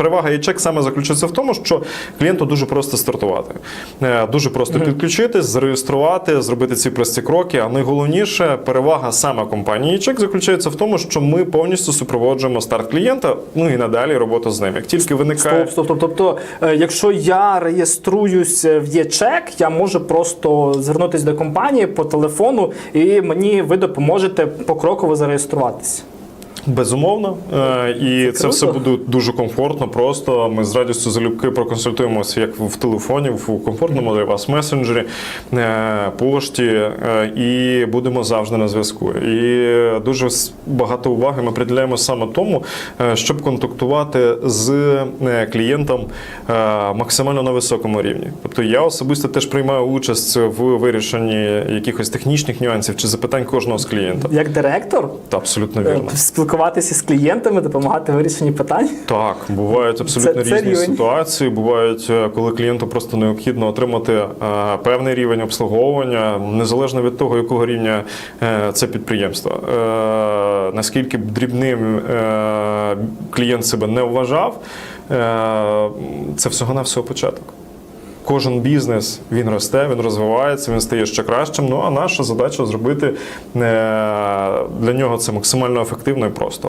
Перевага ячек саме заключається в тому, що клієнту дуже просто стартувати, Е, дуже просто підключитись, зареєструвати, зробити ці прості кроки. А найголовніше перевага саме компанії ячек заключається в тому, що ми повністю супроводжуємо старт клієнта, ну і надалі роботу з ним. Як тільки виникає Стоп, стоп. Тобто, е, якщо я реєструюсь в ЄЧЕК, я можу просто звернутися до компанії по телефону, і мені ви допоможете покроково зареєструватися. Безумовно, Е, і це, круто. все буде дуже комфортно. Просто ми з радістю залюбки проконсультуємося як в телефоні, в комфортному для вас месенджері, е, пошті, е, і будемо завжди на зв'язку. І дуже багато уваги ми приділяємо саме тому, е, щоб контактувати з клієнтом е, максимально на високому рівні. Тобто я особисто теж приймаю участь в вирішенні якихось технічних нюансів чи запитань кожного з клієнта. Як директор, Та абсолютно вірно. Спілкуватися з клієнтами, допомагати вирішенні питань. Так, бувають абсолютно Це- це різні рівень. ситуації. Бувають, е, коли клієнту просто необхідно отримати е, певний рівень обслуговування, незалежно від того, якого рівня е, це підприємство. Е, Наскільки б дрібним е, клієнт себе не вважав, е, це всього на всього початок. Кожен бізнес він росте, він розвивається, він стає ще кращим. Ну а наша задача зробити е, для нього це максимально ефективно і просто.